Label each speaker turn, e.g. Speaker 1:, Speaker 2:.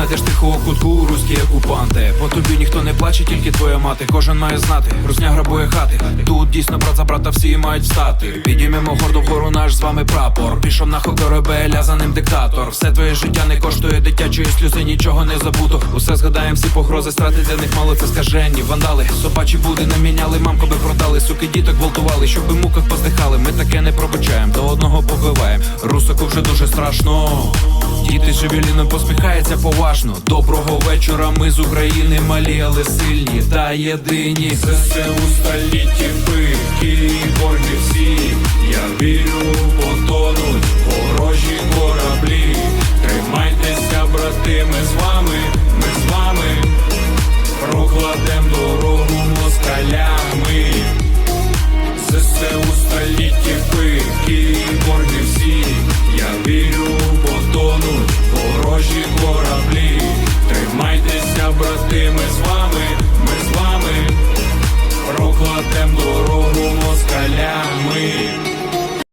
Speaker 1: знайдеш тихого кутку, руські окупанти. По тобі ніхто не плаче, тільки твоя мати. Кожен має знати, русня грабує хати. Тут дійсно брат за брата всі мають встати. Підіймемо гордо вгору наш з вами прапор. Пішов на корабель, а за ним диктатор. Все твоє життя не коштує дитячої сльози, нічого не забуто. Усе згадаєм, всі погрози, страти для них мало це скажені. Вандали, собачі буди наміняли, мамку би продали, суки діток гвалтували, щоб в муках поздихали. Ми таке не пробачаємо, до одного побиваємо. Русаку вже дуже страшно. Діти живіліно посміхається поважно. Доброго вечора, ми з України малі, але сильні та єдині. ЗСУ столітті тіпи, борги всі. Я вірю, потонуть ворожі кораблі. Тримайтеся, брати, ми з вами,